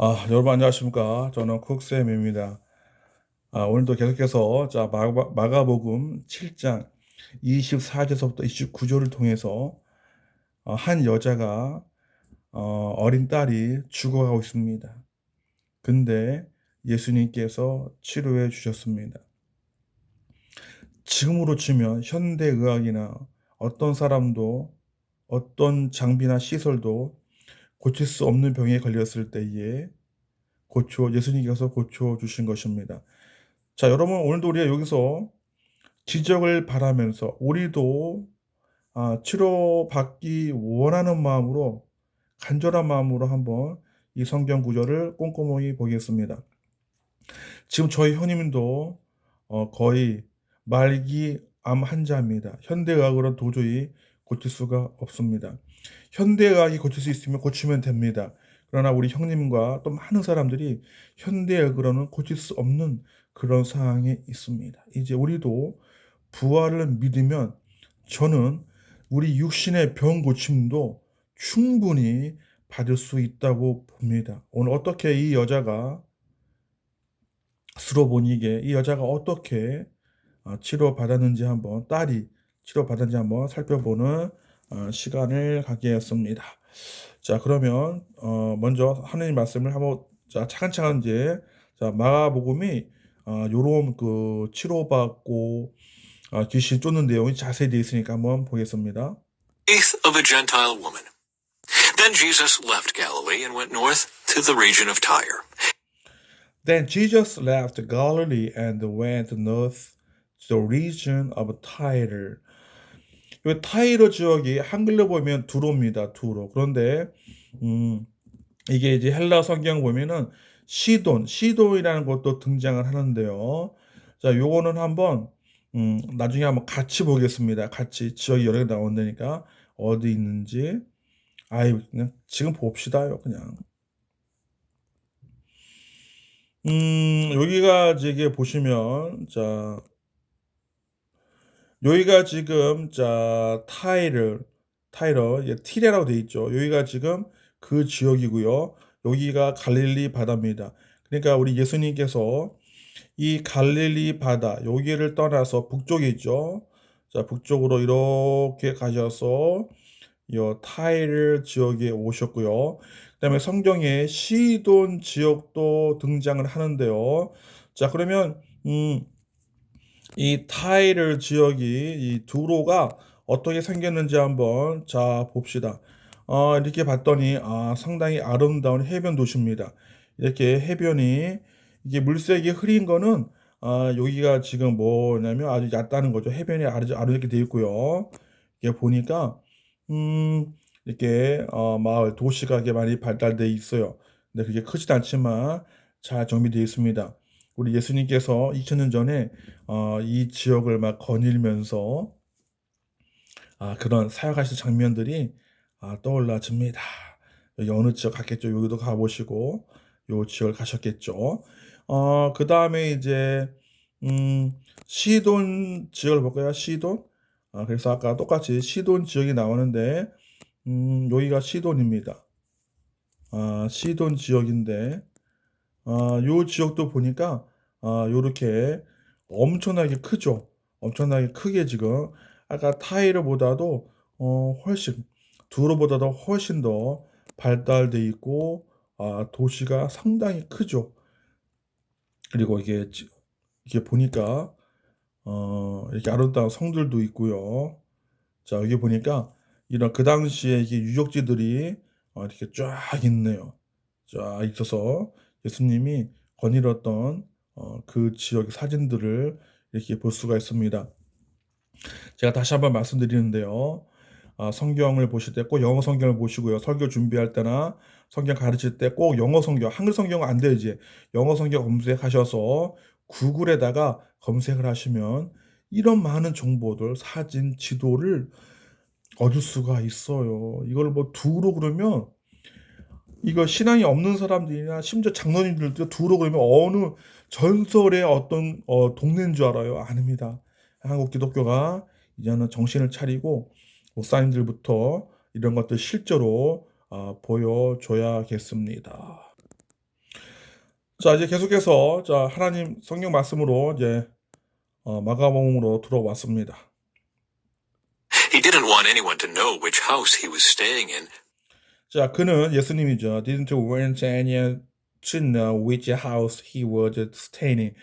아, 여러분 안녕하십니까? 저는 쿡쌤입니다. 아, 오늘도 계속해서 자, 마가, 마가 복음 7장 24절에서부터 29절을 통해서 어, 한 여자가 어, 어린 딸이 죽어가고 있습니다. 근데 예수님께서 치료해 주셨습니다. 지금으로 치면 현대 의학이나 어떤 사람도 어떤 장비나 시설도 고칠 수 없는 병에 걸렸을 때에 고쳐 예수님께서 고쳐 주신 것입니다. 자, 여러분 오늘도 우리가 여기서 기적을 바라면서 우리도 아, 치료받기 원하는 마음으로 간절한 마음으로 한번 이 성경 구절을 꼼꼼히 보겠습니다. 지금 저희 현임도 어, 거의 말기 암 환자입니다. 현대의학으로는 도저히 고칠 수가 없습니다. 현대의학이 고칠 수 있으면 고치면 됩니다. 그러나 우리 형님과 또 많은 사람들이 현대의학으로는 고칠 수 없는 그런 상황에 있습니다. 이제 우리도 부활을 믿으면 저는 우리 육신의 병 고침도 충분히 받을 수 있다고 봅니다. 오늘 어떻게 이 여자가 스로 보니게 이 여자가 어떻게 어, 치료받았는지 한번 딸이 치료받았는지 한번 살펴보는 어, 시간을 갖겠습니다. 자, 그러면 어, 먼저 하나님 말씀을 한번 자, 차근차근 이제 자, 마가복음이 어, 요런 그 치료받고 어, 귀신 쫓는 내용이 자세히 되어 있으니까 한번 보겠습니다. faith of a Gentile woman. Then Jesus left Galilee and went north to the region of Tyre. Then Jesus left Galilee and went north to the region of Tyre. 이 타이러 지역이 한글로 보면 두로입니다. 두로. 그런데 음, 이게 이제 헬라 성경 보면은 시돈, 시돈이라는 것도 등장을 하는데요. 자, 요거는 한번 음, 나중에 한번 같이 보겠습니다. 같이 지역이 여러 개 나온다니까 어디 있는지. 아이 그냥 지금 봅시다요, 그냥. 음, 여기가 이게 보시면 자 여기가 지금 자 타이르 타이러 예, 티레라고 돼 있죠. 여기가 지금 그 지역이고요. 여기가 갈릴리 바다입니다. 그러니까 우리 예수님께서 이 갈릴리 바다 여기를 떠나서 북쪽에 있죠. 자 북쪽으로 이렇게 가셔서 이 타이르 지역에 오셨고요. 그다음에 성경에 시돈 지역도 등장을 하는데요. 자 그러면 음. 이 타이르 지역이 이 두로가 어떻게 생겼는지 한번 자 봅시다. 어, 이렇게 봤더니 아, 상당히 아름다운 해변 도시입니다. 이렇게 해변이 이게 물색이 흐린 거는 아, 여기가 지금 뭐냐면 아주 얕다는 거죠. 해변이 아주 아름답게 되어 있고요. 이게 보니까 음, 이렇게 어, 마을 도시가 이렇게 많이 발달되어 있어요. 근데 그게 크지도 않지만 잘 정비되어 있습니다. 우리 예수님께서 2000년 전에 어, 이 지역을 막 거닐면서 아, 그런 사역하신 장면들이 아, 떠올라집니다. 어느 지역 갔겠죠? 여기도 가보시고 요 지역을 가셨겠죠? 어, 그 다음에 이제 음, 시돈 지역을 볼까요? 시돈? 아, 그래서 아까 똑같이 시돈 지역이 나오는데 음, 여기가 시돈입니다. 아, 시돈 지역인데 아, 요 지역도 보니까 아, 요렇게 엄청나게 크죠. 엄청나게 크게 지금 아까 타이르보다도 어, 훨씬 두로보다도 훨씬 더 발달돼 있고 아, 도시가 상당히 크죠. 그리고 이게 지- 이게 보니까 어, 이렇게 아름다운 성들도 있고요. 자, 여기 보니까 이런 그 당시에 이게 유적지들이 어, 이렇게 쫙 있네요. 쫙 있어서 예수님이 거닐었던 어, 그 지역의 사진들을 이렇게 볼 수가 있습니다. 제가 다시 한번 말씀드리는데요. 아, 성경을 보실 때 꼭 영어 성경을 보시고요. 설교 준비할 때나 성경 가르칠 때 꼭 영어 성경, 한글 성경은 안 이제. 영어 성경 검색하셔서 구글에다가 검색을 하시면 이런 많은 정보들, 사진, 지도를 얻을 수가 있어요. 이걸 뭐 두로 그러면 이거 신앙이 없는 사람들이나 심지어 장로님들도 두로 그러면 어느 전설의 어떤 어, 동네인 줄 알아요? 아닙니다. 한국 기독교가 이제는 정신을 차리고 목사님들부터 이런 것들 실제로 아, 보여줘야겠습니다. 자, 이제 계속해서 자, 하나님 성경 말씀으로 이제 어, 마가복음으로 들어왔습니다. He didn't want anyone to know which house he was staying in, 자, 그는 예수님이죠. Didn't want anyone to know which house he was staying in.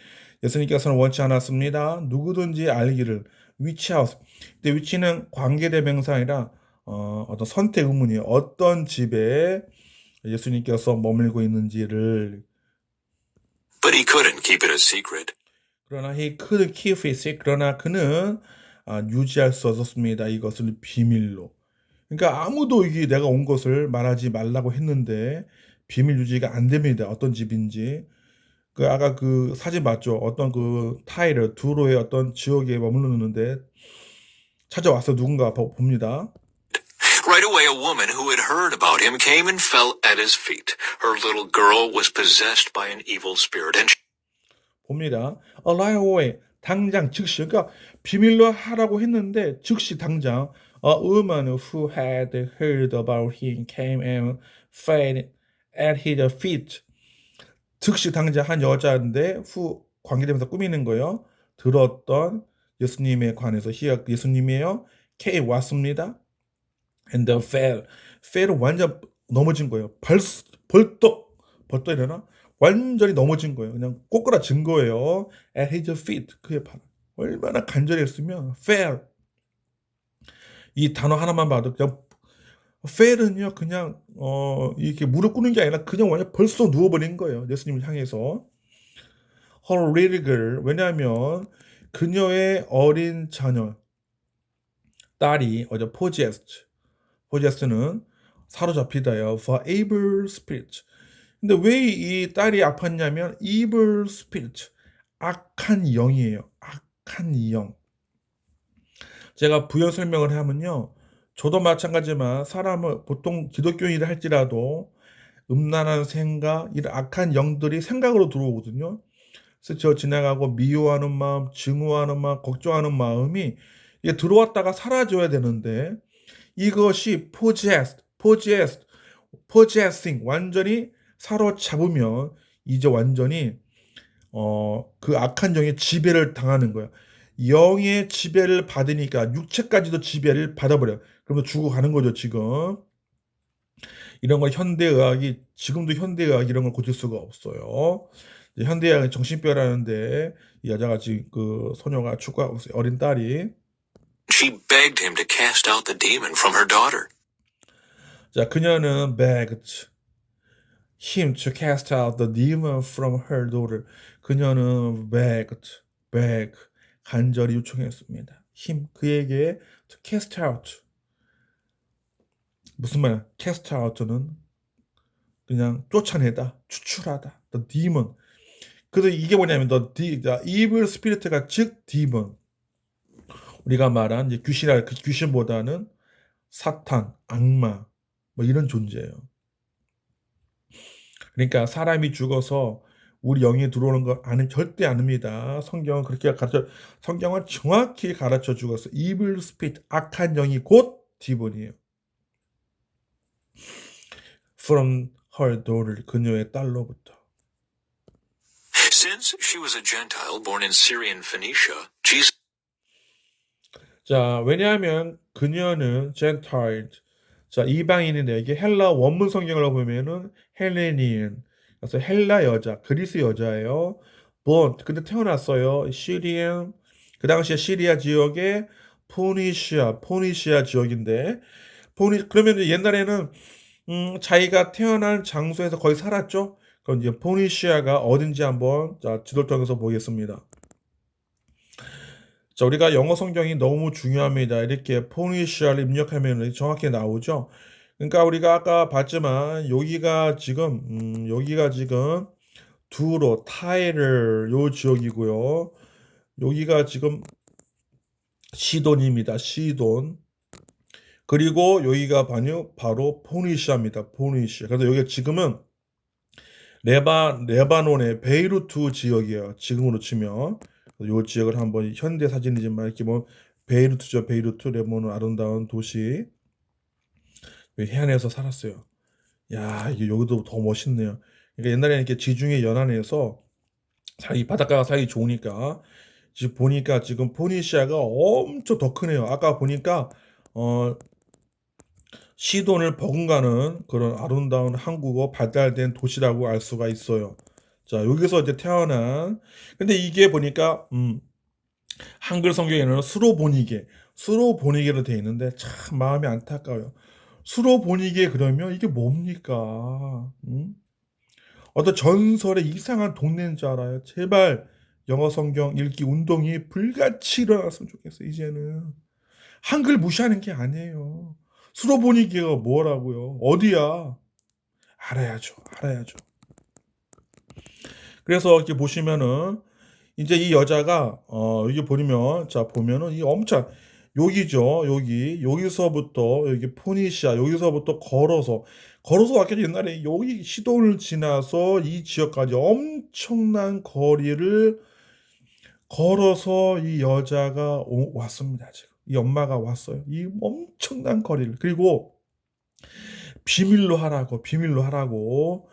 예수님께서는 원치 않았습니다. 누구든지 알기를 which house. 근데 which는 관계대명사 아니라 어, 어떤 선택 의문이에요. 어떤 집에 예수님께서 머물고 있는지를 but he couldn't keep it a secret. 그러나 he couldn't keep it secret. 그러나 그는 아, 유지할 수 없었습니다. 이것을 비밀로. 그러니까 아무도 이게 내가 온 것을 말하지 말라고 했는데 비밀 유지가 안 됩니다. 어떤 집인지. 그 아까 그 사진 맞죠? 어떤 그 타일을 두로의 어떤 지역에 머무르는데 찾아와서 누군가 보- 봅니다. Right away, a woman who had heard about him came and fell at his feet. Her little girl was possessed by an evil spirit, and 봅니다. Right away. 당장 즉시. 그러니까 비밀로 하라고 했는데 즉시 당장 a woman who had heard about him came and fell at his feet. 즉시 당장 한 여자인데 후 관계되면서 꾸미는 거예요. 들었던 예수님에 관해서 히야 예수님이에요. came 왔습니다. and the fell. fell 완전 넘어진 거예요. 벌, 벌떡 벌떡 일어나 완전히 넘어진 거예요. 그냥 꼬꾸라진 거예요. at his feet. 그의 발. 얼마나 간절했으면 fell. 이 단어 하나만 봐도 그냥 fell은요 그냥 어 이렇게 무릎 꿇는 게 아니라 그냥 완전 벌써 누워버린 거예요. 예수님을 향해서. her little girl. 왜냐하면 그녀의 어린 자녀 딸이 어제 possessed. possessed는 사로잡히다요. for evil spirit. 근데 왜 이 딸이 아팠냐면 evil spirit. 악한 영이에요. 악한 영. 제가 부연 설명을 하면요. 저도 마찬가지지만 사람은 보통 기독교인이라 할지라도 음란한 생각, 이런 악한 영들이 생각으로 들어오거든요. 스쳐 지나가고 미워하는 마음, 증오하는 마음, 걱정하는 마음이 이게 들어왔다가 사라져야 되는데 이것이 possessed, possessed, possessing 완전히 사로잡으면 이제 완전히 어, 그 악한 영의 지배를 당하는 거야. 영의 지배를 받으니까 육체까지도 지배를 받아버려. 그러면 죽어가는 거죠, 지금. 이런 걸 현대의학이, 지금도 현대의학 이런 걸 고칠 수가 없어요. 현대의학은 정신병이라는데, 이 여자가 지금 그 소녀가 축구하고 있어요. 어린 딸이. she begged him to cast out the demon from her daughter. 자, 그녀는 begged him to cast out the demon from her daughter. 그녀는 begged, beg, 간절히 요청했습니다. him, 그에게 to cast out. 무슨 말이야? cast out는 그냥 쫓아내다, 추출하다. the. 그래서 이게 뭐냐면 the, the evil spirit가 즉 demon. 우리가 말한 이제 귀신이라 그 귀신보다는 사탄, 악마, 뭐 이런 존재예요. 그러니까 사람이 죽어서 우리 영이 들어오는 거 아는 절대 아닙니다. 성경은 그렇게 가르쳐 성경은 정확히 가르쳐 주었어. evil spirit 악한 영이 곧 디본이에요. From her daughter 그녀의 딸로부터. Since she was a Gentile born in Syrian Phoenicia, Jesus 자, 왜냐하면 그녀는 Gentile, 자 이방인인데 이게 헬라 원문 성경을 보면은 헬레니인, 그래서 헬라 여자, 그리스 여자예요. born, 근데 태어났어요. 시리안, 그 당시에 시리아 지역의 포니시아, 포니시아 지역인데, 포니 그러면 옛날에는 음, 자기가 태어난 장소에서 거의 살았죠. 그럼 이제 포니시아가 어딘지 한번 자 지도를 통해서 보겠습니다. 자, 우리가 영어 성경이 너무 중요합니다. 이렇게 포니시아를 입력하면 정확히 나오죠. 그러니까 우리가 아까 봤지만 여기가 지금 음, 여기가 지금 두로 타이르 요 지역이고요. 여기가 지금 시돈입니다. 시돈. 그리고 여기가 바로 바로 포니시아입니다. 포니시아. 그래서 여기가 지금은 레바 레바논의 베이루트 지역이에요. 지금으로 치면 요 지역을 한번 현대 사진이지만 이렇게 보면 베이루트죠. 베이루트 레바논 아름다운 도시. 여기 해안에서 살았어요. 야, 이게 여기도 더 멋있네요. 그러니까 옛날에는 이렇게 지중해 연안에서 살기 바닷가가 살기 좋으니까 지금 보니까 지금 포니시아가 엄청 더 크네요. 아까 보니까 어 시돈을 버금가는 그런 아름다운 한국어 발달된 도시라고 알 수가 있어요. 자, 여기서 이제 태어난 근데 이게 보니까 음 한글 성경에는 수로보니게 수로보니게로 되어 있는데 참 마음이 안타까워요. 수로보니게 그러면 이게 뭡니까? 음? 어떤 전설의 이상한 동네인 줄 알아요. 제발 영어 성경 읽기 운동이 불같이 일어났으면 좋겠어요. 이제는 한글 무시하는 게 아니에요. 수로보니게가 뭐라고요? 어디야? 알아야죠. 알아야죠. 그래서 이렇게 보시면은 이제 이 여자가 어 여기 보면 자 보면은 이 엄청 여기죠 여기 여기서부터 여기 포니시아 여기서부터 걸어서 걸어서 왔겠죠 옛날에 여기 시돈을 지나서 이 지역까지 엄청난 거리를 걸어서 이 여자가 오- 왔습니다 지금 이 엄마가 왔어요 이 엄청난 거리를 그리고 비밀로 하라고 비밀로 하라고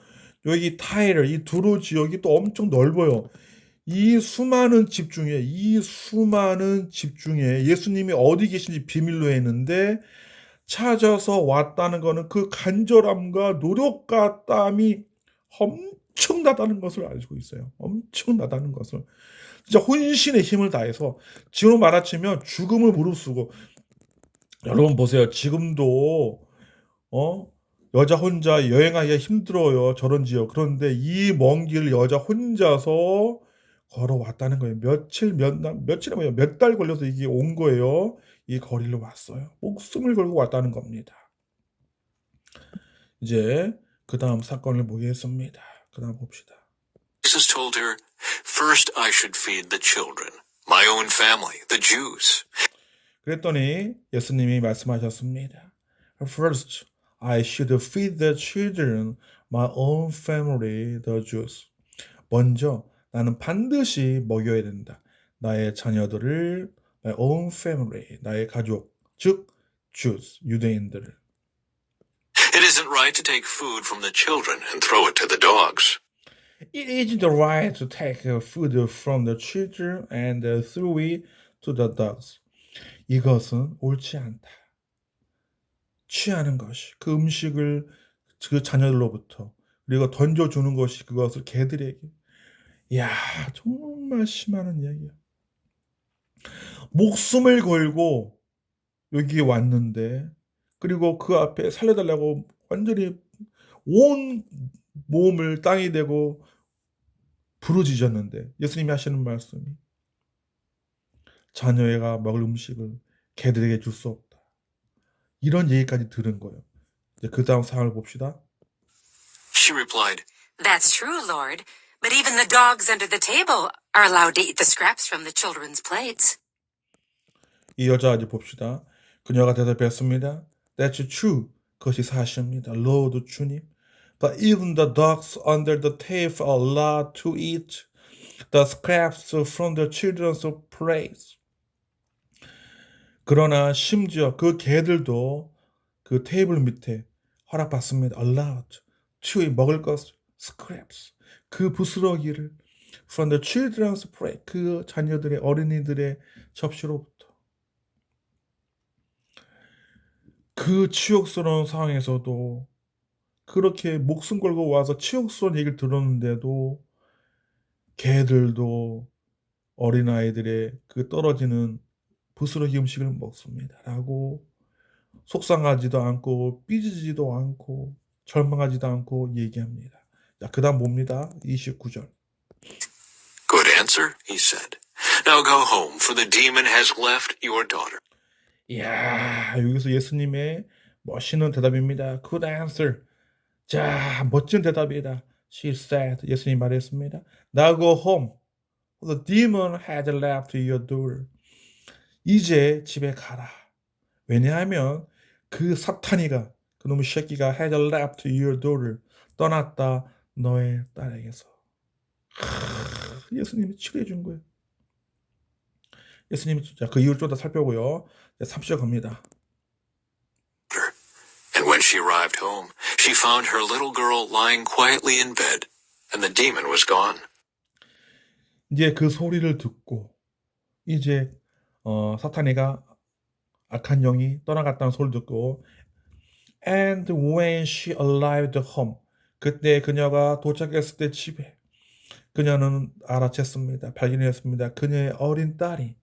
여기 타일을 이 두루 지역이 또 엄청 넓어요. 이 수많은 집 중에 이 수많은 집 중에 예수님이 어디 계신지 비밀로 했는데 찾아서 왔다는 거는 그 간절함과 노력과 땀이 엄청나다는 것을 알고 있어요. 엄청나다는 것을. 진짜 혼신의 힘을 다해서 지금 말하자면 죽음을 무릅쓰고 여러분 보세요. 지금도 어 여자 혼자 여행하기가 힘들어요. 저런 지역. 그런데 이 먼 길 여자 혼자서 걸어왔다는 거예요. 며칠, 몇, 날- 며칠이 뭐예요? 몇 달 걸려서 이게 온 거예요. 이 거리를 왔어요. 목숨을 걸고 왔다는 겁니다. 이제 그 다음 사건을 보겠습니다. 그 다음 봅시다. Jesus told her, First I should feed the children, my own family, the Jews. 그랬더니 예수님이 말씀하셨습니다. First, I should feed the children, my own family, the Jews. 먼저 나는 반드시 먹여야 된다. 나의 자녀들을, my own family, 나의 가족, 즉 Jews, 유대인들을. It isn't right to take food from the children and throw it to the dogs. It isn't right to take food from the children and throw it to the dogs. 이것은 옳지 않다. 취하는 것이 그 음식을 그 자녀들로부터 그리고 던져주는 것이 그것을 개들에게. 야 정말 심한 이야기야. 목숨을 걸고 여기 왔는데 그리고 그 앞에 살려달라고 완전히 온 몸을 땅에 대고 부르짖었는데 예수님이 하시는 말씀이 자녀가 먹을 음식을 개들에게 줄 수 없다. 이런 얘기까지 들은 거예요. 이제 그 다음 상황을 봅시다. She replied, That's true, Lord. But even the dogs under the table are allowed to eat the scraps from the children's plates. 이 여자 이제 봅시다. 그녀가 대답했습니다. That's true. 그것이 사실입니다. Lord 주님. But even the dogs under the table allowed to eat the scraps from the children's plates. 그러나 심지어 그 개들도 그 테이블 밑에 허락받습니다. allowed to 먹을 것 scraps 그 부스러기를 from the children's plate 그 자녀들의 어린이들의 접시로부터 그 치욕스러운 상황에서도 그렇게 목숨 걸고 와서 치욕스러운 얘기를 들었는데도 개들도 어린아이들의 그 떨어지는 부스러기 음식을 먹습니다. 라고 속상하지도 않고 삐지지도 않고 절망하지도 않고 얘기합니다. 자, 그 다음 봅니다. 29절. Good answer, he said. Now go home, for the demon has left your daughter. 이야, 여기서 예수님의 멋있는 대답입니다. Good answer. 자, 멋진 대답이다. She said. 예수님 말했습니다. Now go home. The demon has left your door. 이제 집에 가라. 왜냐하면 그 사탄이가 그놈의 새끼가 has left your door. 떠났다 너의 딸에게서. 하, 예수님이 치료해 준 거예요. 예수님이 자, 그 이유를 좀 더 살펴보고요. 30절 갑니다. She arrived home, she found her little girl lying quietly in bed, and the demon was gone. 이제 그 소리를 듣고 이제 어, 사탄이가 악한 영이 떠나갔다는 소리를 듣고 and when she arrived home 그때 그녀가 도착했을 때 집에 그녀는 알아챘습니다. 발견했습니다. 그녀의 어린 딸이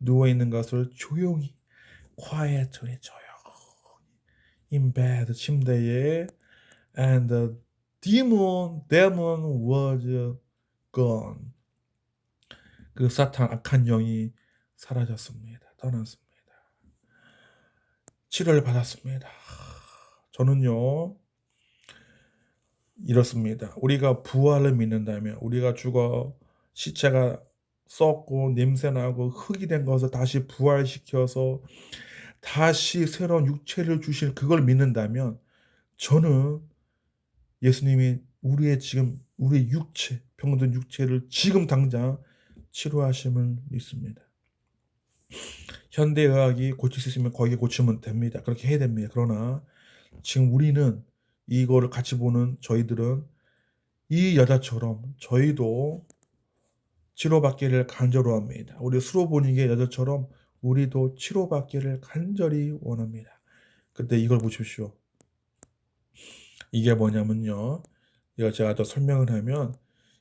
누워 있는 것을 조용히 quietly 조용히 in bed 침대에 and the demon demon was gone 그 사탄 악한 영이 사라졌습니다. 떠났습니다. 치료를 받았습니다. 저는요, 이렇습니다. 우리가 부활을 믿는다면, 우리가 죽어 시체가 썩고 냄새나고 흙이 된 것을 다시 부활시켜서 다시 새로운 육체를 주실 그걸 믿는다면, 저는 예수님이 우리의 지금, 우리의 육체, 병든 육체를 지금 당장 치료하심을 믿습니다. 현대 의학이 고칠 수 있으면 거기에 고치면 됩니다. 그렇게 해야 됩니다. 그러나 지금 우리는 이거를 같이 보는 저희들은 이 여자처럼 저희도 치료받기를 간절히 합니다. 우리 수로보니게 여자처럼 우리도 치료받기를 간절히 원합니다. 그때 이걸 보십시오. 이게 뭐냐면요. 이거 제가 더 설명을 하면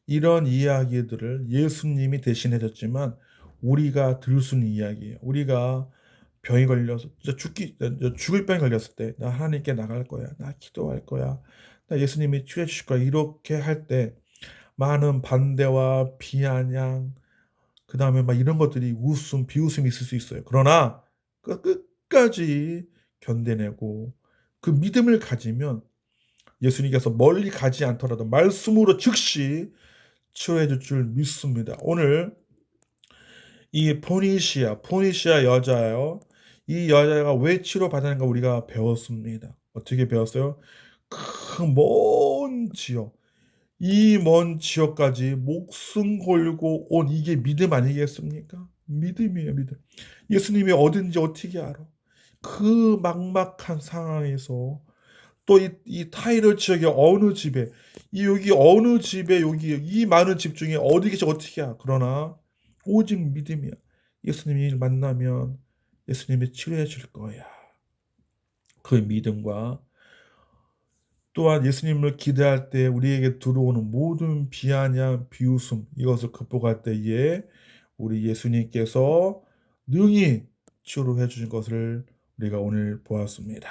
이런 이야기들을 예수님이 대신해 줬지만 우리가 들을 수 있는 이야기예요. 우리가 병이 걸려서 죽기 죽을 병이 걸렸을 때 나 하나님께 나갈 거야. 나 기도할 거야. 나 예수님이 치료해 주실 거야. 이렇게 할 때 많은 반대와 비아냥 그 다음에 막 이런 것들이 웃음, 비웃음이 있을 수 있어요. 그러나 그 끝까지 견뎌내고 그 믿음을 가지면 예수님께서 멀리 가지 않더라도 말씀으로 즉시 치료해 줄 줄 믿습니다. 오늘 이 포니시아, 포니시아 여자예요. 이 여자가 왜 치료받았는가 우리가 배웠습니다. 어떻게 배웠어요? 그먼 지역, 이 먼 지역까지 목숨 걸고 온 이게 믿음 아니겠습니까? 믿음이에요, 믿음. 예수님이 어딘지 어떻게 알아? 그 막막한 상황에서 또이 이 타이러 지역의 어느 집에 이 여기 어느 집에 여기 이 많은 집 중에 어디 계시 어떻게 알아? 그러나 오직 믿음이야. 예수님이 만나면 예수님이 치료해 줄 거야. 그 믿음과 또한 예수님을 기대할 때 우리에게 들어오는 모든 비아냥, 비웃음 이것을 극복할 때에 우리 예수님께서 능히 치료해 주신 것을 우리가 오늘 보았습니다.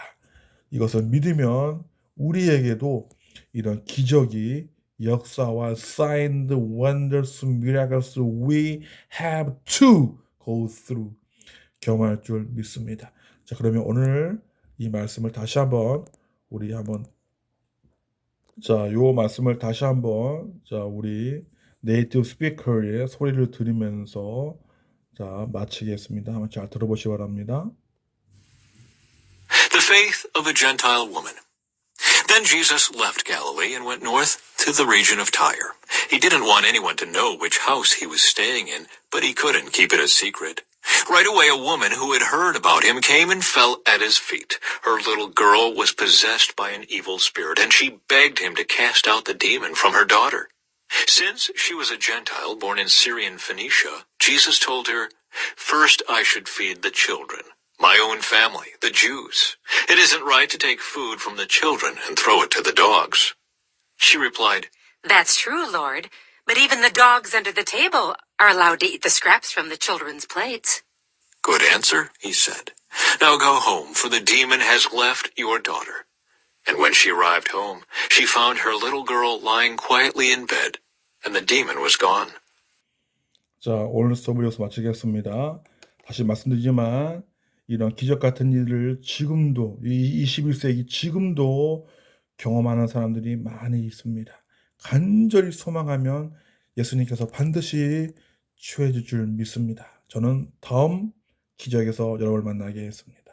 이것을 믿으면 우리에게도 이런 기적이 역사와 signs, wonders, miracles we have to go through 경험할 줄 믿습니다. 자, 그러면 오늘 이 말씀을 다시 한번 우리 한번 자, 요 말씀을 다시 한번 자, 우리 네이티브 스피커의 소리를 들으면서 자, 마치겠습니다. 한번 잘 들어보시기 바랍니다. The faith of a Gentile woman. Then Jesus left Galilee and went north to the region of Tyre. He didn't want anyone to know which house he was staying in, but he couldn't keep it a secret. Right away, a woman who had heard about him came and fell at his feet. Her little girl was possessed by an evil spirit, and she begged him to cast out the demon from her daughter. Since she was a Gentile born in Syrian Phoenicia, Jesus told her, First I should feed the children, my own family, the Jews. It isn't right to take food from the children and throw it to the dogs. She replied, That's true, Lord. But even the dogs under the table are allowed to eat the scraps from the children's plates. Good answer, he said. Now go home, for the demon has left your daughter. And when she arrived home, she found her little girl lying quietly in bed, and the demon was gone. 자, 오늘 수업을 여기서 마치겠습니다. 다시 말씀드리지만 이런 기적 같은 일을 지금도 이 21세기 지금도 경험하는 사람들이 많이 있습니다. 간절히 소망하면 예수님께서 반드시 줄 줄 믿습니다. 저는 다음 기적에서 여러분을 만나게 했습니다.